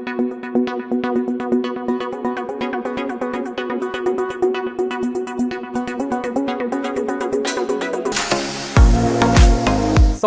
สว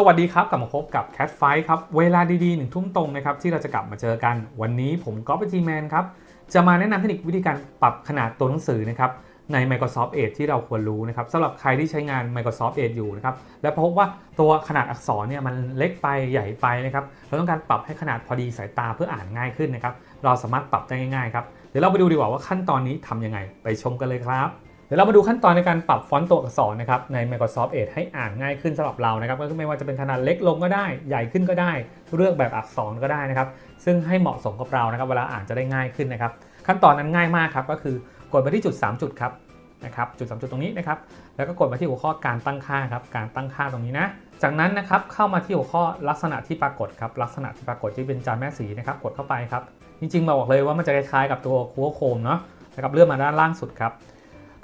ัสดีครับกลับมาพบกับ Cat Fight ครับ เวลาดีๆหนึ่งทุ่มตรงนะครับที่เราจะกลับมาเจอกัน วันนี้ผมก๊อฟเป็นทีแมนครับ จะมาแนะนำเทคนิควิธีการปรับขนาดตัวหนังสือนะครับ ใน Microsoft Edge ที่เราควรรู้นะครับสำหรับใครที่ใช้งาน Microsoft Edge อยู่นะครับและพบว่าตัวขนาดอักษรเนี่ยมันเล็กไปใหญ่ไปนะครับเราต้องการปรับให้ขนาดพอดีสายตาเพื่ออ่านง่ายขึ้นนะครับเราสามารถปรับได้ง่ายๆครับเดี๋ยวเราไปดูดีกว่าว่าขั้นตอนนี้ทำยังไง ไปชมกันเลยครับเดี๋ยวเรามาดูขั้นตอนในการปรับฟอนต์ตัวอักษรนะครับใน Microsoft Edge ให้อ่านง่ายขึ้นสำหรับเรานะครับก็คือไม่ว่าจะเป็นขนาดเล็กลงก็ได้ ใหญ่ขึ้นก็ได้ เลือกแบบอักษรก็ได้นะครับซึ่งให้เหมาะสมกับเรานะครับเวลาอ่านจะได้ง่ายขึ้นนะครับขั้นตอนนั้นง่ายมากครับก็คือ กดไปที่จุด 3 จุดครับนะครับจุด 3 จุดตรงนี้นะครับแล้วก็กดมาที่หัวข้อการตั้งค่าครับการตั้งค่าตรงนี้นะ จากนั้นนะครับเข้ามาที่หัวข้อลักษณะที่ปรากฏครับลักษณะที่ปรากฏที่เป็นจานแม่สีนะครับกดเข้าไปครับจริงๆมาบอกเลยว่ามันจะคล้ายๆกับตัวคูโคมเนาะนะครับเลื่อนมาด้านล่างสุดครับ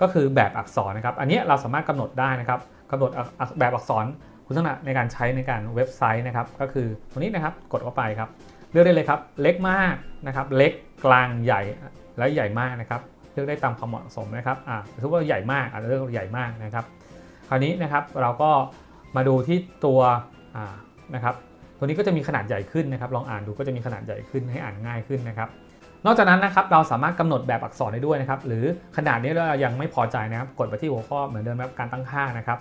ก็คือแบบอักษรนะครับ อันนี้เราสามารถกำหนดได้นะครับกำหนดแบบอักษรคุณลักษณะในการใช้ในการเว็บไซต์นะครับ ก็คือตรงนี้นะครับกดเข้าไปครับ เลือกได้เลยครับ เล็กมากนะครับ เล็กกลางใหญ่และใหญ่มากนะครับ เลือกได้ตามความเหมาะสมนะครับอ่าถือว่าใหญ่มากอาจจะเลือกใหญ่มากนะครับ คราวนี้นะครับเราก็มาดูที่ตัวอ่านะครับตัวนี้ก็จะมีขนาดใหญ่ขึ้นนะครับ ลองอ่านดูก็จะมีขนาดใหญ่ขึ้นให้อ่านง่ายขึ้นนะครับนอกจากนั้นนะครับเราสามารถกำหนดแบบอักษรได้ด้วยนะครับ หรือขนาดนี้เรายังไม่พอใจนะครับ กดไปที่หัวข้อเหมือนเดิมแบบการตั้งค่านะครับ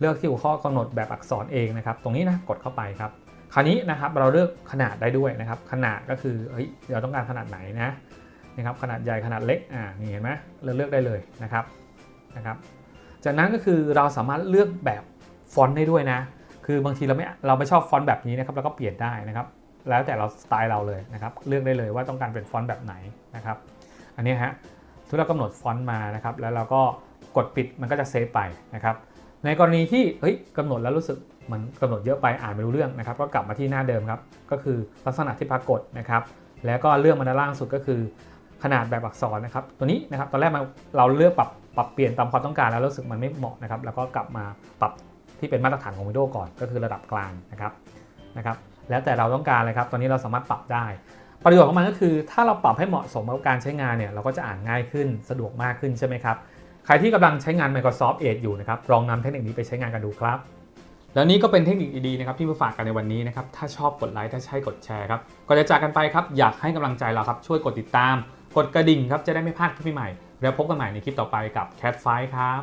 เลือกที่หัวข้อกำหนดแบบอักษรเองนะครับ ตรงนี้นะกดเข้าไปครับ คราวนี้นะครับเราเลือกขนาดได้ด้วยนะครับ ขนาดก็คือเฮ้ยเราต้องการขนาดไหนนะ นะครับขนาดใหญ่ขนาดเล็กอ่านี่เห็นไหมเราเลือกได้เลยนะครับนะครับ จากนั้นก็คือเราสามารถเลือกแบบฟอนต์ได้ด้วยนะ คือบางทีเราไม่เราไม่ชอบฟอนต์แบบนี้นะครับเราก็เปลี่ยนได้นะครับ แล้วแต่เราสไตล์เราเลยนะครับ เลือกได้เลยว่าต้องการเป็นฟอนต์แบบไหนนะครับ อันนี้ฮะทุกเรากำหนดฟอนต์มานะครับ แล้วเราก็กดปิดมันก็จะเซฟไปนะครับ ในกรณีที่เฮ้ยกำหนดแล้วรู้สึกเหมันกำหนดเยอะไปอ่านไม่รู้เรื่องนะครับ ก็กลับมาที่หน้าเดิมครับ ก็คือลักษณะที่ปรากฏนะครับ แล้วก็เลือกมาด้านล่างสุดก็คือ ขนาดแบบอักษรนะครับ ตัวนี้นะครับตอนแรกมาเราเลือกปรับปรับเปลี่ยนตามความต้องการแล้วรู้สึกมันไม่เหมาะนะครับแล้วก็กลับมาปรับที่เป็นมาตรฐานของ Windows ก่อนก็คือระดับกลางนะครับนะครับ แล้วแต่เราต้องการเลยครับ ตอนนี้เราสามารถปรับได้ ประโยชน์ของมันก็คือ ถ้าเราปรับให้เหมาะสมกับการใช้งานเนี่ยเราก็จะอ่านง่ายขึ้นสะดวกมากขึ้นใช่ไหมครับ ใครที่กำลังใช้งาน Microsoft Edge อยู่นะครับลองนำเทคนิคนี้ไปใช้งานกันดูครับ แล้วนี่ก็เป็นเทคนิคดีๆนะครับที่มาฝากกันในวันนี้นะครับถ้าชอบกดไลค์ถ้าใช่กดแชร์ครับก่อนจะจากกันไปครับอยากให้กำลังใจเราครับช่วยกดติดตาม กดกระดิ่งครับจะได้ไม่พลาดคลิปใหม่ๆแล้วพบกันใหม่ในคลิปต่อไปกับ Cat f i ครับ